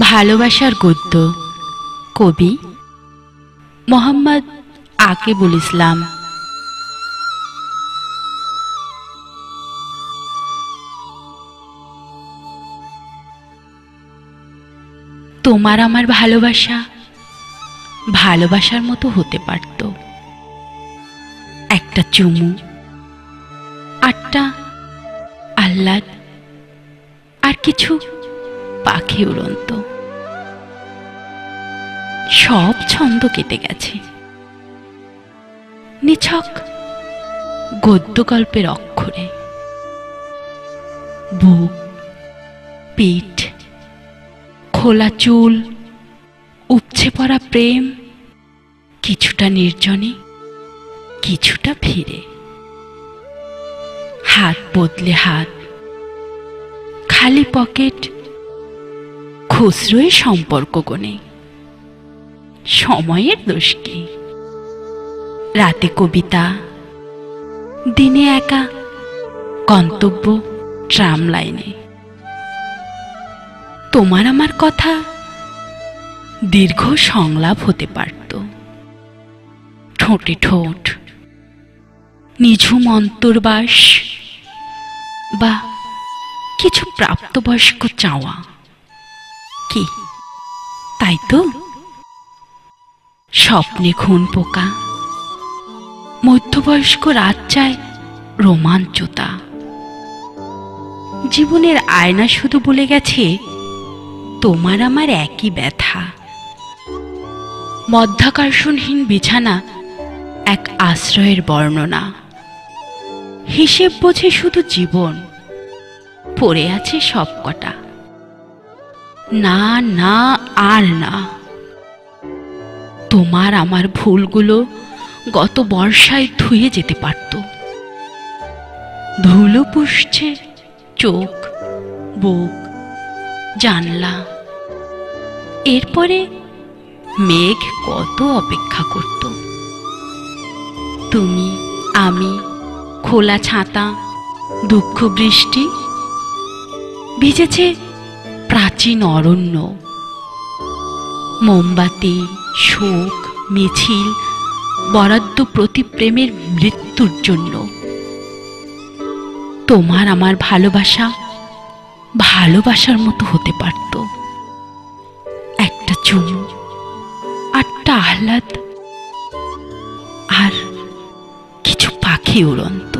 ভালোবাসার গদ্য, কবি মোহাম্মদ আকিবুল ইসলাম। তোমার আমার ভালোবাসা ভালোবাসার মতো হতে পারত। একটা চুমু, আটটা আহ্লাদ, আর কিছু পাখি উড়ন্ত। সব ছন্দ কেটে গেছে। নিছক গদ্য গল্পের অক্ষরে। বুক, পিঠ, খোলা চুল, উপচে পড়া প্রেম কিছুটা নির্জনে, কিছুটা ফিরে। হাত বদলে হাত, খালি পকেট খুচরোয় সম্পর্ক গনে। সময়ের দোষ কি? রাতে কবিতা, দিনে একা, গন্তব্য, ট্রাম লাইনে। তোমার আমার কথা দীর্ঘ সংলাপ হতে পারত। ঠোঁটে ঠোঁট, নিঝুম অন্তর্বাস বা কিছু প্রাপ্তবয়স্ক চাওয়া। কি? তাই তো। স্বপ্নে খুন পোকা, মধ্যবয়স্ক রাত চায় রোমাঞ্চতা। জীবনের আয়না শুধু বলে গেছে, তোমার আমার একই ব্যথা। মধ্যাকর্ষণহীন বিছানা এক আশ্রয়ের বর্ণনা। হিসেব বোঝে শুধু জীবন, পড়ে আছে সবকটা। না না, আর না। তোমার আমার ভুলগুলো গত বর্ষায় ধুয়ে যেতে পারত। ধুলো পুষছে, চোখ, বুক, জানলা। এরপরে মেঘ কত অপেক্ষা করত। তুমি, আমি, খোলা ছাতা, দুঃখ বৃষ্টি, ভিজেছে প্রাচীন অরণ্য। মোমবাতি, শোক, মিছিল, বরাদ্দ প্রতি প্রেমের মৃত্যুর জন্য। তোমার আমার ভালোবাসা ভালোবাসার মতো হতে পারত। একটা চুমু আটটা আহ্লাদ, আর কিছু পাখি উড়ন্ত।